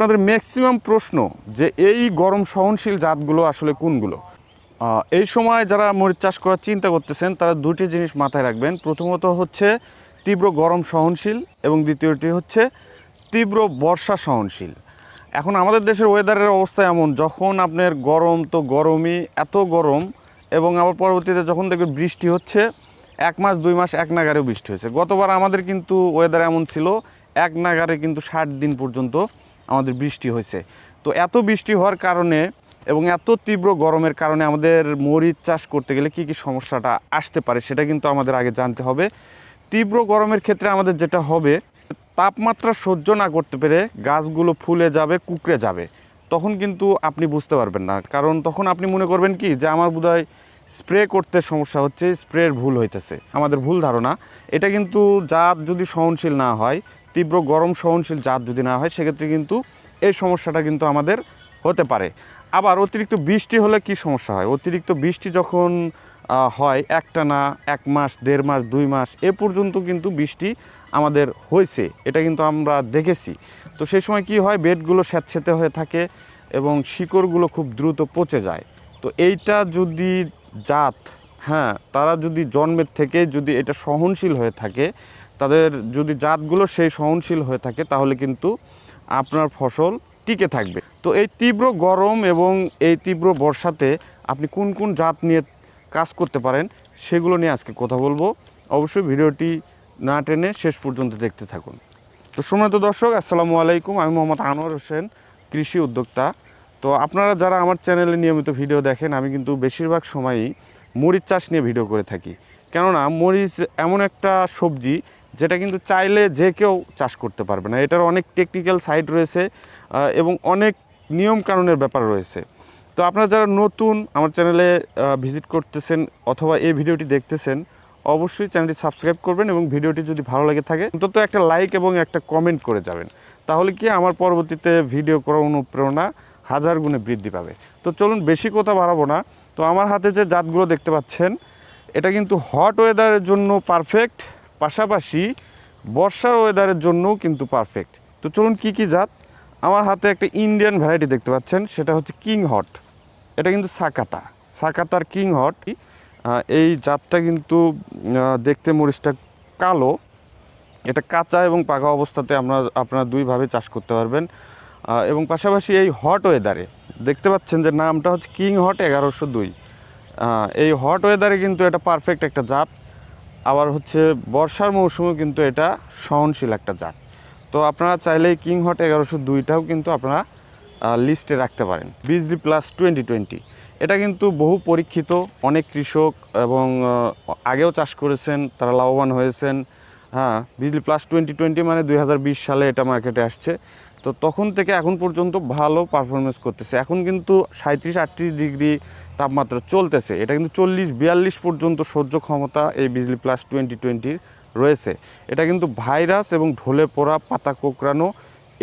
আপনাদের ম্যাক্সিমাম প্রশ্ন যে এই গরম সহনশীল জাতগুলো আসলে কোনগুলো? এই সময় যারা মরিচ চাষ করার চিন্তা করতেছেন, তারা দুটি জিনিস মাথায় রাখবেন। প্রথমত হচ্ছে তীব্র গরম সহনশীল এবং দ্বিতীয়টি হচ্ছে তীব্র বর্ষা সহনশীল। এখন আমাদের দেশের ওয়েদারের অবস্থা এমন, যখন আপনার গরম তো গরমই, এত গরম এবং আবার পরবর্তীতে যখন দেখবেন বৃষ্টি হচ্ছে, এক মাস, দুই মাস, এক নাগারেও বৃষ্টি হয়েছে। গতবার আমাদের কিন্তু ওয়েদার এমন ছিল, এক নাগারে কিন্তু ষাট দিন পর্যন্ত আমাদের বৃষ্টি হয়েছে। তো এত বৃষ্টি হওয়ার কারণে এবং এত তীব্র গরমের কারণে আমাদের মরিচ চাষ করতে গেলে কি কি সমস্যাটা আসতে পারে সেটা কিন্তু আমাদের আগে জানতে হবে। তীব্র গরমের ক্ষেত্রে আমাদের যেটা হবে, তাপমাত্রা সহ্য না করতে পেরে গাছগুলো ফুলে যাবে, কুকড়ে যাবে। তখন কিন্তু আপনি বুঝতে পারবেন না। কারণ তখন আপনি মনে করবেন কি যে আমার বোধহয় স্প্রে করতে সমস্যা হচ্ছে, স্প্রের ভুল হইতেছে। আমাদের ভুল ধারণা। এটা কিন্তু জাত যদি সহনশীল না হয় তীব্র গরম সহনশীল জাত যদি না হয়, সেক্ষেত্রে কিন্তু এই সমস্যাটা কিন্তু আমাদের হতে পারে। আবার অতিরিক্ত বৃষ্টি হলে কি সমস্যা হয়? অতিরিক্ত বৃষ্টি যখন হয় একটানা, এক মাস, দেড় মাস, দুই মাস, এ পর্যন্ত কিন্তু বৃষ্টি আমাদের হয়েছে। এটা কিন্তু আমরা দেখেছি। তো সেই সময় কি হয়? বেডগুলো স্যাঁতস্যাঁতে হয়ে থাকে এবং শিকড়গুলো খুব দ্রুত পচে যায়। তো এইটা যদি জাত হ্যাঁ তারা যদি জন্মের থেকে যদি এটা সহনশীল হয়ে থাকে তাদের যদি জাতগুলো সেই সহনশীল হয়ে থাকে, তাহলে কিন্তু আপনার ফসল টিকে থাকবে। তো এই তীব্র গরম এবং এই তীব্র বর্ষাতে আপনি কোন কোন জাত নিয়ে কাজ করতে পারেন, সেগুলো নিয়ে আজকে কথা বলব। অবশ্যই ভিডিওটি না টেনে শেষ পর্যন্ত দেখতে থাকুন। তো সময়ত দর্শক, আসসালামু আলাইকুম। আমি মোহাম্মদ আনোয়ার হোসেন, কৃষি উদ্যোক্তা। তো আপনারা যারা আমার চ্যানেলে নিয়মিত ভিডিও দেখেন, আমি কিন্তু বেশিরভাগ সময়ই মরিচ চাষ নিয়ে ভিডিও করে থাকি। কেননা মরিচ এমন একটা সবজি যেটা কিন্তু চাইলে যে কেউ চাষ করতে পারবে না। এটার অনেক টেকনিক্যাল সাইড রয়েছে এবং অনেক নিয়ম কানুনের ব্যাপার রয়েছে। তো আপনারা যারা নতুন আমার চ্যানেলে ভিজিট করতেছেন অথবা এই ভিডিওটি দেখতেছেন, অবশ্যই চ্যানেলটি সাবস্ক্রাইব করবেন এবং ভিডিওটি যদি ভালো লাগে থাকে, অন্তত একটা লাইক এবং একটা কমেন্ট করে যাবেন। তাহলে কি আমার পরবর্তীতে ভিডিও করার অনুপ্রেরণা হাজার গুণে বৃদ্ধি পাবে। তো চলুন বেশি কথা বাড়াবো না। তো আমার হাতে যে জাতগুলো দেখতে পাচ্ছেন, এটা কিন্তু হট ওয়েদারের জন্য পারফেক্ট পাশাপাশি বর্ষার ওয়েদারের জন্যও কিন্তু পারফেক্ট তো চলুন কি কি জাত? আমার হাতে একটা ইন্ডিয়ান ভ্যারাইটি দেখতে পাচ্ছেন, সেটা হচ্ছে কিং হট এটা কিন্তু সাকাতা। সাকাতার কিং হট এই জাতটা কিন্তু দেখতে মরিচটা কালো। এটা কাঁচা এবং পাকা অবস্থাতে আপনার আপনারা দুইভাবে চাষ করতে পারবেন। এবং পাশাপাশি এই হট ওয়েদারে দেখতে পাচ্ছেন যে নামটা হচ্ছে কিং হট এগারোশো দুই। এই হট ওয়েদারে কিন্তু এটা পারফেক্ট একটা জাত। আবার হচ্ছে বর্ষার মৌসুমেও কিন্তু এটা সহনশীল একটা জাত। তো আপনারা চাইলেই কিং হট এগারোশো দুইটাও কিন্তু আপনারা লিস্টে রাখতে পারেন। বিজলি প্লাস টোয়েন্টি টোয়েন্টি এটা কিন্তু বহু পরীক্ষিত, অনেক কৃষক এবং আগেও চাষ করেছেন, তারা লাভবান হয়েছেন। হ্যাঁ বিজলি প্লাস টোয়েন্টি টোয়েন্টি মানে দুই হাজার বিশ সালে এটা মার্কেটে আসছে। তো তখন থেকে এখন পর্যন্ত ভালো পারফরমেন্স করতেছে। এখন কিন্তু সাঁত্রিশ আটত্রিশ ডিগ্রি তাপমাত্রা চলতেছে। এটা কিন্তু চল্লিশ, বিয়াল্লিশ পর্যন্ত সহ্য ক্ষমতা এই বিজলি প্লাস টোয়েন্টি টোয়েন্টির রয়েছে। এটা কিন্তু ভাইরাস এবং ঢলে পড়া পাতা কোঁকড়ানো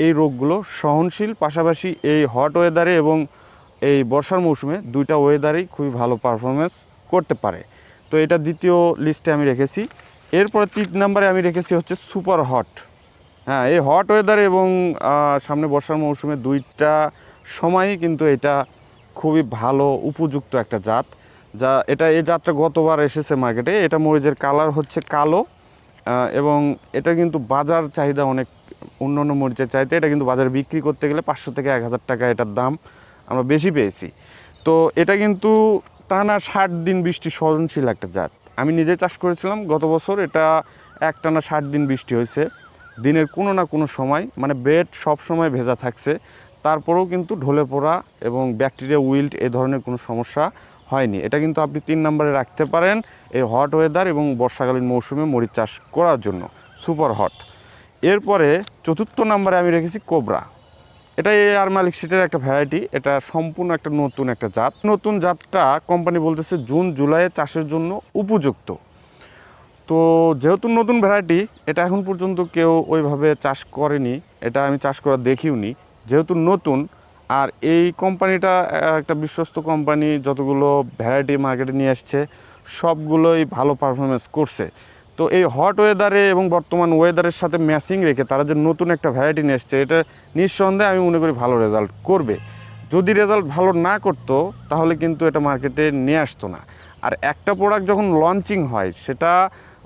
এই রোগগুলো সহনশীল, পাশাপাশি এই হট ওয়েদারে এবং এই বর্ষার মৌসুমে দুইটা ওয়েদারেই খুবই ভালো পারফরমেন্স করতে পারে। তো এটা দ্বিতীয় লিস্টে আমি রেখেছি। এরপরে তিন নম্বরে আমি রেখেছি হচ্ছে সুপার হট হ্যাঁ এই হট ওয়েদার এবং সামনে বর্ষার মৌসুমে দুইটা সময়ই কিন্তু এটা খুবই ভালো, উপযুক্ত একটা জাত। যা, এটা, এই জাতটা গতবার এসেছে মার্কেটে এটা মরিচের কালার হচ্ছে কালো এবং এটা কিন্তু বাজার চাহিদা অনেক অন্য অন্য মরিচের চাইতে এটা কিন্তু বাজারে বিক্রি করতে গেলে পাঁচশো থেকে এক হাজার টাকা এটার দাম আমরা বেশি পেয়েছি। তো এটা কিন্তু টানা ষাট দিন বৃষ্টি সহনশীল একটা জাত। আমি নিজে চাষ করেছিলাম গত বছর, এটা এক টানা ষাট দিন বৃষ্টি হয়েছে। দিনের কোনো না কোনো সময় মানে বেড সব সময় ভেজা থাকছে, তারপরেও কিন্তু ঢলে পড়া এবং ব্যাকটেরিয়া উইল্ট এ ধরনের কোনো সমস্যা হয়নি। এটা কিন্তু আপনি তিন নম্বরে রাখতে পারেন এই হট ওয়েদার এবং বর্ষাকালীন মৌসুমে মরিচ চাষ করার জন্য সুপার হট এরপরে চতুর্থ নম্বরে আমি রেখেছি কোবরা এটা আর মালিক সিটের একটা ভ্যারাইটি এটা সম্পূর্ণ একটা নতুন একটা জাত। নতুন জাতটা কোম্পানি বলতেছে জুন, জুলাইয়ে চাষের জন্য উপযুক্ত। তো যেহেতু নতুন ভ্যারাইটি এটা এখন পর্যন্ত কেউ ওইভাবে চাষ করেনি। এটা আমি চাষ করা দেখিওনি যেহেতু নতুন, আর এই কোম্পানিটা একটা বিশ্বস্ত কোম্পানি যতগুলো ভ্যারাইটি মার্কেটে নিয়ে আসছে, সবগুলোই ভালো পারফরমেন্স করছে। তো এই হট ওয়েদারে এবং বর্তমান ওয়েদারের সাথে ম্যাচিং রেখে তারা যে নতুন একটা ভ্যারাইটি নিয়ে এসছে এটা নিঃসন্দেহে আমি মনে করি ভালো রেজাল্ট করবে। যদি রেজাল্ট ভালো না করতো, তাহলে কিন্তু এটা মার্কেটে নিয়ে আসতো না। আর একটা প্রোডাক্ট যখন লঞ্চিং হয়, সেটা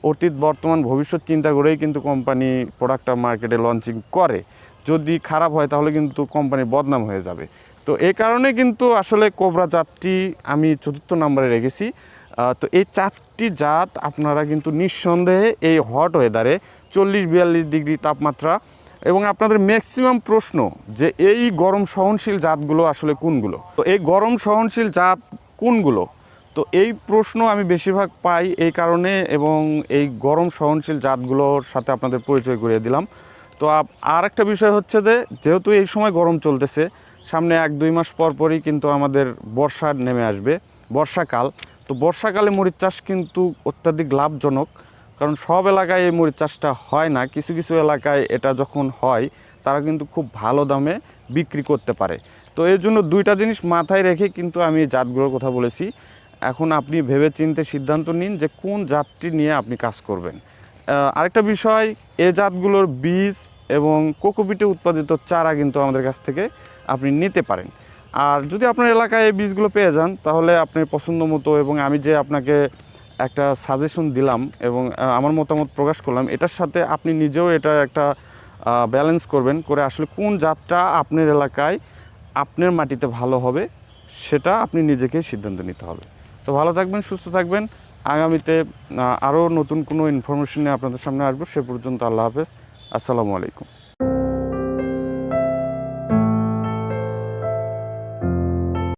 অতীত, বর্তমান, ভবিষ্যৎ চিন্তা করেই কিন্তু কোম্পানি প্রোডাক্টটা মার্কেটে লঞ্চিং করে। যদি খারাপ হয় তাহলে কিন্তু কোম্পানি বদনাম হয়ে যাবে। তো এই কারণে কিন্তু আসলে কোবরা জাতটি আমি চতুর্থ নম্বরে রেখেছি। তো এই চারটি জাত আপনারা কিন্তু নিঃসন্দেহে এই হট ওয়েদারে চল্লিশ, বিয়াল্লিশ ডিগ্রি তাপমাত্রা এবং আপনাদের ম্যাক্সিমাম প্রশ্ন যে এই গরম সহনশীল জাতগুলো আসলে কোনগুলো? তো এই গরম সহনশীল জাত কোনগুলো? তো এই প্রশ্ন আমি বেশিরভাগ পাই এই কারণে এবং এই গরম সহনশীল জাতগুলোর সাথে আপনাদের পরিচয় করিয়ে দিলাম। তো আর একটা বিষয় হচ্ছে যে, যেহেতু এই সময় গরম চলতেছে, সামনে এক দুই মাস পর পরই কিন্তু আমাদের বর্ষা নেমে আসবে, বর্ষাকাল। তো বর্ষাকালে মরিচ চাষ কিন্তু অত্যাধিক লাভজনক, কারণ সব এলাকায় এই মরিচ চাষটা হয় না। কিছু কিছু এলাকায় এটা যখন হয়, তারা কিন্তু খুব ভালো দামে বিক্রি করতে পারে। তো এর জন্য দুইটা জিনিস মাথায় রেখে কিন্তু আমি জাতগুলোর কথা বলেছি। এখন আপনি ভেবে চিন্তে সিদ্ধান্ত নিন যে কোন জাতটি নিয়ে আপনি কাজ করবেন। আরেকটা বিষয়, এ জাতগুলোর বীজ এবং কোকোপিটে উৎপাদিত চারা কিন্তু আমাদের কাছ থেকে আপনি নিতে পারেন। আর যদি আপনার এলাকায় এই বীজগুলো পেয়ে যান, তাহলে আপনি পছন্দ মতো এবং আমি যে আপনাকে একটা সাজেশন দিলাম এবং আমার মতামত প্রকাশ করলাম, এটার সাথে আপনি নিজেও এটা একটা ব্যালেন্স করবেন করে আসলে কোন জাতটা আপনার এলাকায় আপনার মাটিতে ভালো হবে, সেটা আপনি নিজেকেই সিদ্ধান্ত নিতে হবে। তো ভালো থাকবেন, সুস্থ থাকবেন। আগামীতে আরও নতুন কোনো ইনফরমেশন নিয়ে আপনাদের সামনে আসব, সে পর্যন্ত আল্লাহ হাফেজ। আসসালামু আলাইকুম।